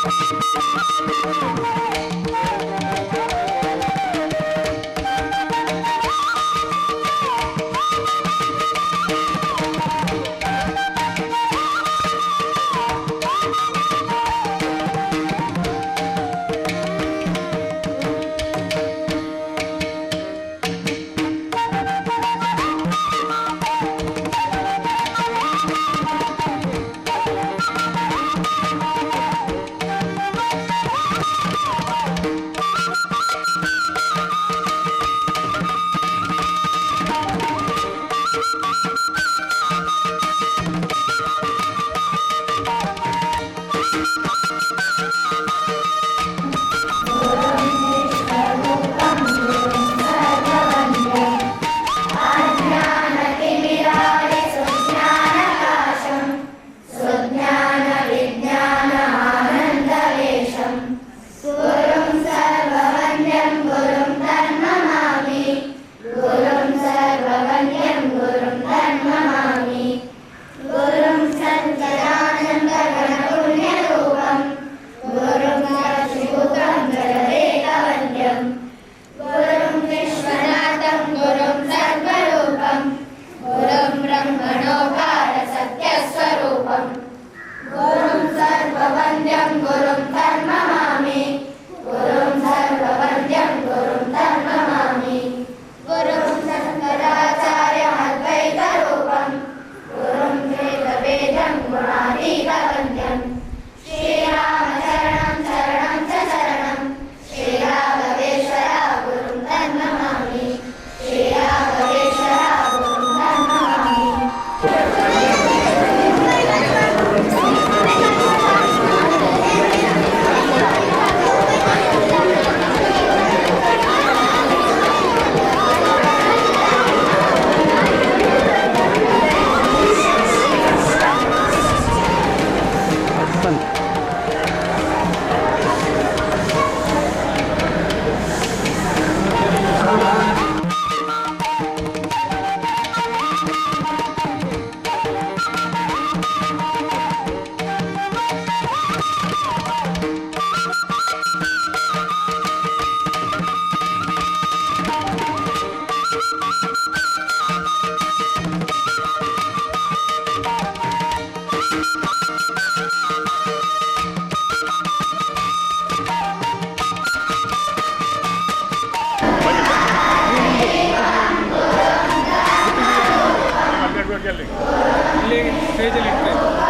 Thank you.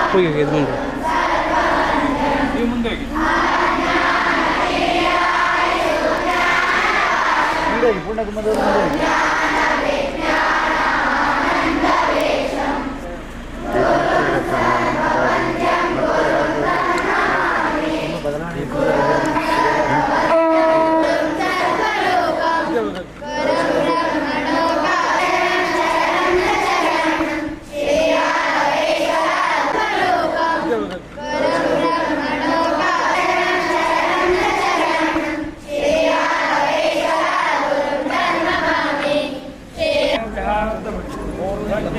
ಇಟ್ಟರೆ ಹೋಗಿ ಇದು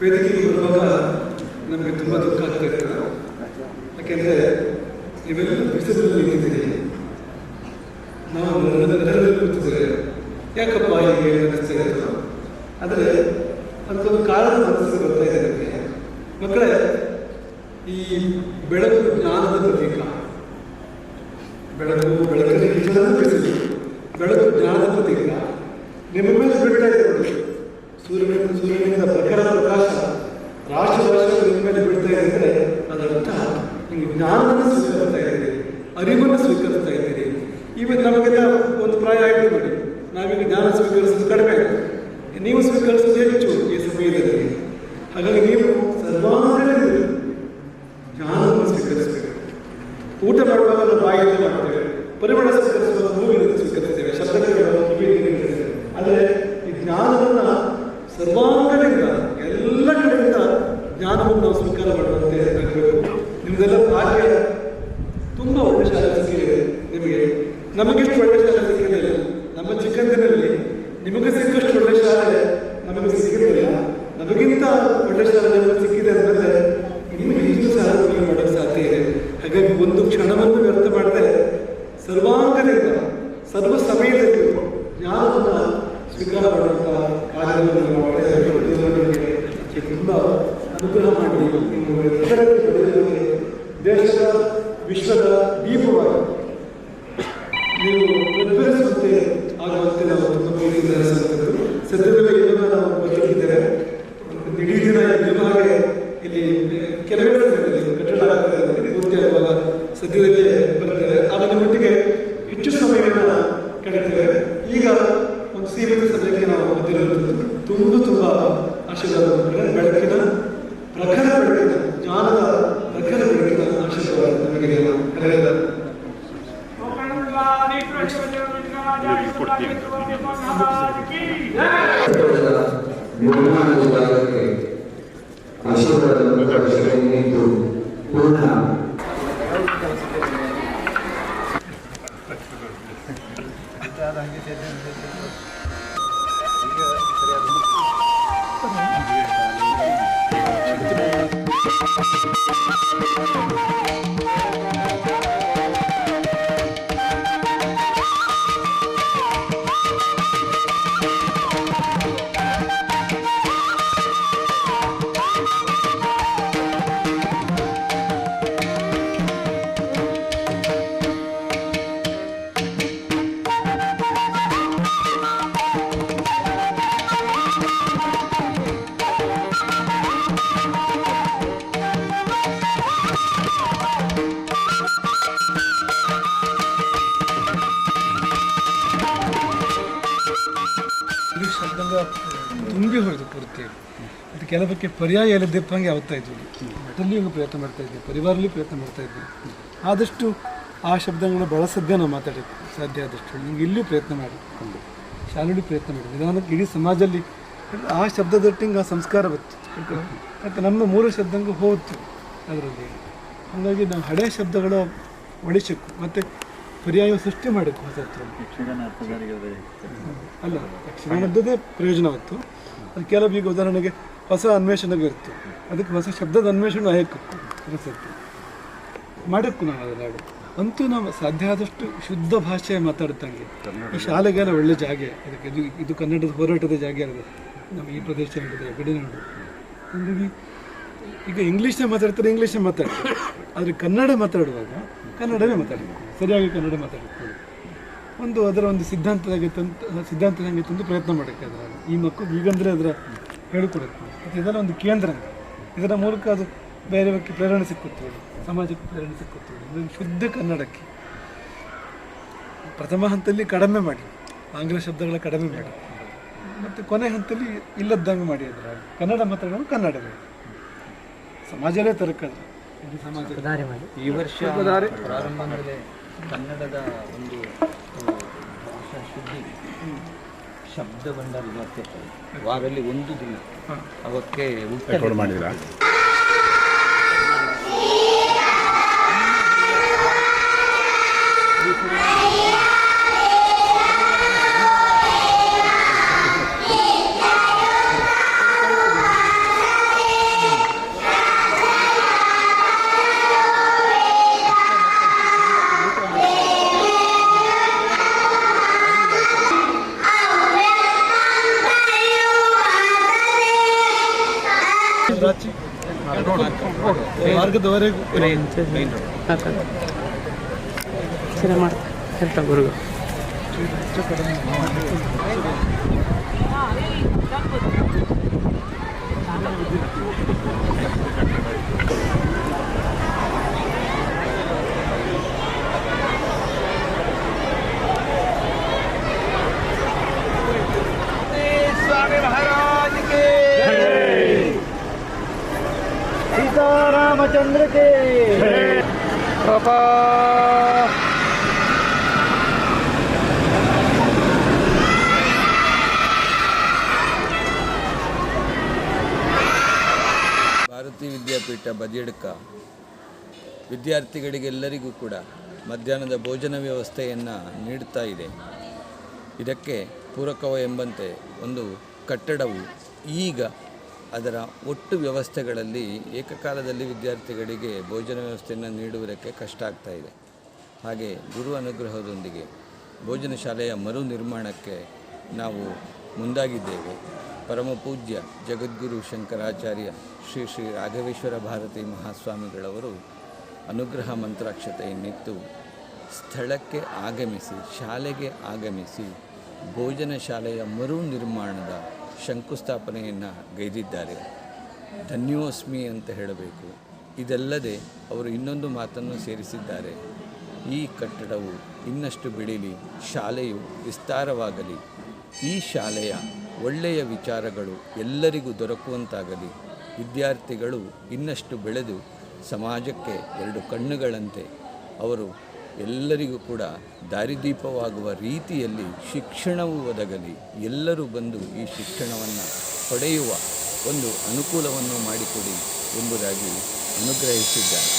ವೇದಿಕೆಗೆ ಬರುವಾಗ ನಮಗೆ ತುಂಬ ದುಃಖ ಆಗ್ತಾ ಇತ್ತು. ಯಾಕೆಂದರೆ ಬಿಸಿಲಲ್ಲಿ ನಾವು ನೆರಳಲ್ಲಿ ಯಾಕಪ್ಪ ಹೀಗೆ ಅನ್ನಿಸ್ತಾ ಆದರೆ ಅದಕ್ಕೊಂದು ಕಾರಣ ಮನಸ್ಸು ಬರ್ತಾ ಇದೆ ನನಗೆ ಮಕ್ಕಳೇ, ಈ ಬೆಳಕು ಜ್ಞಾನದ ಪ್ರತೀಕ ಬೆಳಕು ಬೆಳಕಲ್ಲಿ ನಿಜವಾದ ಬಿಸಿಲು ಬೆಳಕು ಜ್ಞಾನದ ಪ್ರತೀಕ ನಿಮ್ಮ ಮೇಲೆ ಬೀಳ್ತಾ ಇದೆ ನೋಡಿ. ಸೂರ್ಯನಿಂದ ಸೂರ್ಯನಿಂದ ಪ್ರಖರ ಪ್ರಕಾಶ ರಾಶಿ ರಾಶಿ ಮೇಲೆ ಬೀಳ್ತಾ ಇದೆ ಅಂದರೆ ಅದರರ್ಥ ನಿಮಗೆ ನೀವು ಜ್ಞಾನವನ್ನು ಸ್ವೀಕರಿಸ್ತಾ ಇದ್ದೀರಿ, ಅರಿವನ್ನು ಸ್ವೀಕರಿಸ್ತಾ ಇದ್ದೀರಿ ಇವತ್ತು ನಮಗೆಲ್ಲ ಒಂದು ಪ್ರಾಯ ಆಯಿತು ನೋಡಿ ನಾವೀಗ ಜ್ಞಾನ ಸ್ವೀಕರಿಸೋದು ಕಡಿಮೆ. ನೀವು ಸ್ವೀಕರಿಸೋದು ಹೆಚ್ಚು ಈ ಸಮಯದಲ್ಲಿ ಹಾಗಾಗಿ ನೀವು Thank you. ಇಂಗ್ಲೀಷ್ ಶಬ್ದಂಗ ತುಂಬಿ ಹೋಯಿತು ಪೂರ್ತಿ. ಅದು ಕೆಲವಕ್ಕೆ ಪರ್ಯಾಯ ಇಲ್ಲದಿಪ್ಪಂಗೆ ಆಗ್ತಾ ಇದ್ವಿ. ಮಠಲ್ಲಿಯೂ ಪ್ರಯತ್ನ ಮಾಡ್ತಾ ಇದ್ವಿ. ಪರಿವಾರಲ್ಲಿ ಪ್ರಯತ್ನ ಮಾಡ್ತಾ ಇದ್ವಿ. ಆದಷ್ಟು ಆ ಶಬ್ದಗಳನ್ನ ಬಳಸದ್ದೇ ನಾವು ಮಾತಾಡೋಕ್ಕೆ ಸಾಧ್ಯ ಆದಷ್ಟು. ನಿಮ್ಗೆ ಇಲ್ಲಿಯೂ ಪ್ರಯತ್ನ ಮಾಡಿ. ಶಾಲೆಯಲ್ಲಿ ಪ್ರಯತ್ನ ಮಾಡಿ. ನಿಧಾನಕ್ಕೆ ಇಡೀ ಸಮಾಜದಲ್ಲಿ ಆ ಶಬ್ದದೊಟ್ಟಿಗೆ ಆ ಸಂಸ್ಕಾರ ಬತ್ತು ಮತ್ತು ನಮ್ಮ ಮೂಲ ಶಬ್ದಂಗೆ ಹೋಗುತ್ತೆ ಅದರಲ್ಲಿ. ಹಾಗಾಗಿ ನಾವು ಹಳೆಯ ಶಬ್ದಗಳ ಒಳಿಸಕ್ಕು ಮತ್ತು ಪರ್ಯಾಯ ಸೃಷ್ಟಿ ಮಾಡಬೇಕು ಹೊಸತ್ತು ಅಲ್ಲ ಯಕ್ಷಗಾನದ್ದೇ ಪ್ರಯೋಜನವತ್ತು ಅದು ಕೆಲವು ಈಗ ಉದಾಹರಣೆಗೆ ಹೊಸ ಅನ್ವೇಷಣೆಗೆ ಇತ್ತು ಅದಕ್ಕೆ ಹೊಸ ಶಬ್ದದ ಅನ್ವೇಷಣೆ ಆಯ್ಕು ಅನಿಸುತ್ತೆ ಮಾಡಕ್ಕೂ ನಾವು ಅದನ್ನ ಹಾಡು ಅಂತೂ ನಾವು ಸಾಧ್ಯ ಆದಷ್ಟು ಶುದ್ಧ ಭಾಷೆ ಮಾತಾಡ್ತಂಗೆ ಈ ಶಾಲೆಗೆಲ್ಲ ಒಳ್ಳೆ ಜಾಗೆ. ಅದಕ್ಕೆ ಇದು ಇದು ಕನ್ನಡದ ಹೋರಾಟದ ಜಾಗೆ ಅದು ನಮ್ಮ ಈ ಪ್ರದೇಶ ಇರ್ತದೆ ಗಡಿನಾಡು ಹಾಗಾಗಿ ಈಗ ಇಂಗ್ಲೀಷ್ನೇ ಮಾತಾಡ್ತಾರೆ ಇಂಗ್ಲೀಷೇ ಮಾತಾಡ್ತಾರೆ. ಆದರೆ ಕನ್ನಡ ಮಾತಾಡುವಾಗ ಕನ್ನಡವೇ ಮಾತಾಡಬೇಕು. ಸರಿಯಾಗಿ ಕನ್ನಡ ಮಾತಾಡಿಕೊಳ್ಳಿ. ಒಂದು ಅದರ ಒಂದು ಸಿದ್ಧಾಂತದಾಗೆ ತಂದು ಸಿದ್ಧಾಂತದಂಗೆ ತಂದು ಪ್ರಯತ್ನ ಮಾಡೋಕ್ಕೆ ಅದರ ಈ ಮಕ್ಕಳು ಈಗಂದರೆ ಅದರ ಹೇಳಿಕೊಡುತ್ತೆ ಮತ್ತು ಇದೆಲ್ಲ ಒಂದು ಕೇಂದ್ರ ಇದರ ಮೂಲಕ ಅದು ಬೇರೆಯವಕ್ಕೆ ಪ್ರೇರಣೆ ಸಿಕ್ಕುತ್ತೆ ಸಮಾಜಕ್ಕೆ ಪ್ರೇರಣೆ ಸಿಕ್ಕುತ್ತೆ ಇದು ಶುದ್ಧ ಕನ್ನಡಕ್ಕೆ. ಪ್ರಥಮ ಹಂತದಲ್ಲಿ ಕಡಿಮೆ ಮಾಡಿ. ಆಂಗ್ಲ ಶಬ್ದಗಳ ಕಡಿಮೆ ಮಾಡಿ. ಮತ್ತು ಕೊನೆ ಹಂತದಲ್ಲಿ ಇಲ್ಲದ್ದಂಗೆ ಮಾಡಿ ಅದರ. ಕನ್ನಡ ಮಾತಾಡೋದು ಕನ್ನಡವೇ. ಸಮಾಜನೇ ತರಕಲ್ಲ ಸಮಾಜ ಈ ವರ್ಷ ಪ್ರಾರಂಭದಲ್ಲೇ ಕನ್ನಡದ ಒಂದು ಭಾಷಾ ಶುದ್ಧಿ ಶಬ್ದ ಭಂಡಾರ ಆಗ್ತದೆ ವಾರಲ್ಲಿ ಒಂದು ದಿನ ಅವಕ್ಕೆ ಉತ್ತರ ಮಾರ್ಗದವರೆಗೂ ಪ್ರಾರ್ಥನೆ ಮಾಡ್ತಾ ಹೇಳ್ತಾ ಗುರುಗಳು ಭಾರತೀ ವಿದ್ಯಾಪೀಠ ಬದಿಯಡ್ಕ. ವಿದ್ಯಾರ್ಥಿಗಳಿಗೆಲ್ಲರಿಗೂ ಕೂಡ ಮಧ್ಯಾಹ್ನದ ಭೋಜನ ವ್ಯವಸ್ಥೆಯನ್ನು ನೀಡ್ತಾ ಇದೆ. ಇದಕ್ಕೆ ಪೂರಕವ ಎಂಬಂತೆ ಒಂದು ಕಟ್ಟಡವು ಈಗ ಅದರ ಒಟ್ಟು ವ್ಯವಸ್ಥೆಗಳಲ್ಲಿ ಏಕಕಾಲದಲ್ಲಿ ವಿದ್ಯಾರ್ಥಿಗಳಿಗೆ ಭೋಜನ ವ್ಯವಸ್ಥೆಯನ್ನು ನೀಡುವುದಕ್ಕೆ ಕಷ್ಟ ಆಗ್ತಾ ಇದೆ. ಹಾಗೆ ಗುರು ಅನುಗ್ರಹದೊಂದಿಗೆ ಭೋಜನ ಶಾಲೆಯ ಮರು ನಿರ್ಮಾಣಕ್ಕೆ ನಾವು ಮುಂದಾಗಿದ್ದೇವೆ. ಪರಮ ಪೂಜ್ಯ ಜಗದ್ಗುರು ಶಂಕರಾಚಾರ್ಯ ಶ್ರೀ ಶ್ರೀ ರಾಘವೇಶ್ವರ ಭಾರತಿ ಮಹಾಸ್ವಾಮಿಗಳವರು ಅನುಗ್ರಹ ಮಂತ್ರಾಕ್ಷತೆಯನ್ನಿತ್ತು ಸ್ಥಳಕ್ಕೆ ಆಗಮಿಸಿ, ಶಾಲೆಗೆ ಆಗಮಿಸಿ ಭೋಜನ ಶಾಲೆಯ ಮರು ನಿರ್ಮಾಣದ ಶಂಕುಸ್ಥಾಪನೆಯನ್ನು ಗೈದಿದ್ದಾರೆ. ಧನ್ಯೋಸ್ಮಿ ಅಂತ ಹೇಳಬೇಕು. ಇದಲ್ಲದೆ ಅವರು ಇನ್ನೊಂದು ಮಾತನ್ನು ಸೇರಿಸಿದ್ದಾರೆ. ಈ ಕಟ್ಟಡವು ಇನ್ನಷ್ಟು ಬೆಳೀಲಿ ಶಾಲೆಯು ವಿಸ್ತಾರವಾಗಲಿ. ಈ ಶಾಲೆಯ ಒಳ್ಳೆಯ ವಿಚಾರಗಳು ಎಲ್ಲರಿಗೂ ದೊರಕುವಂತಾಗಲಿ. ವಿದ್ಯಾರ್ಥಿಗಳು ಇನ್ನಷ್ಟು ಬೆಳೆದು ಸಮಾಜಕ್ಕೆ ಎರಡು ಕಣ್ಣುಗಳಂತೆ ಅವರು ಎಲ್ಲರಿಗೂ ಕೂಡ ದಾರಿದೀಪವಾಗುವ ರೀತಿಯಲ್ಲಿ ಶಿಕ್ಷಣವು ಒದಗಲಿ. ಎಲ್ಲರೂ ಬಂದು ಈ ಶಿಕ್ಷಣವನ್ನು ಪಡೆಯುವ ಒಂದು ಅನುಕೂಲವನ್ನು ಮಾಡಿಕೊಡಿ ಎಂಬುದಾಗಿ ಅನುಗ್ರಹಿಸಿದ್ದಾರೆ.